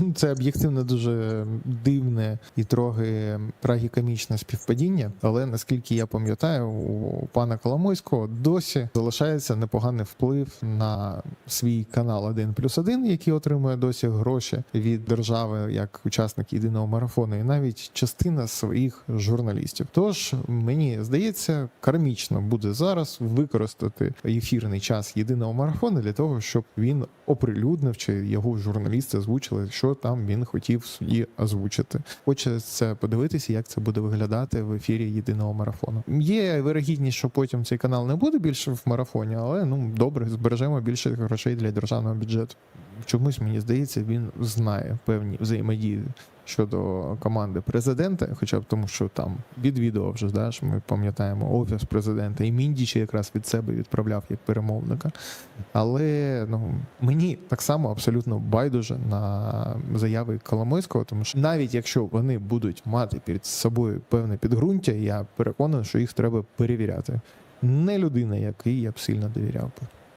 Ну, Це об'єктивно дуже дивне і трохи трагікомічне співпадіння. Але наскільки я пам'ятаю, у пана Коломойського досі залишається непоганий вплив на свій канал 1 плюс 1, який отримує досі гроші від держави як учасник єдиного марафону, і навіть частина своїх журналістів. Тож мені здається, кармічно буде зараз використати ефірний час єдиного марафону для того, щоб він оприлюднив чи його журналісти озвучили, що там він хотів в суді озвучити. Хочеться подивитися, як це буде виглядати в ефірі єдиного марафону. Є вирогідність, що потім цей канал не буде більше в марафоні, але ну добре, збережемо більше грошей для державного бюджету. Чомусь мені здається, він знає певні взаємодії щодо команди президента, хоча б тому, що там відвідував вже да, що ми пам'ятаємо офіс президента, і Міндічі якраз від себе відправляв як перемовника. Але ну мені так само абсолютно байдуже на заяви Коломойського, тому що навіть якщо вони будуть мати перед собою певне підґрунтя, я переконаний, що їх треба перевіряти. Не людина, якій я б сильно довіряв би.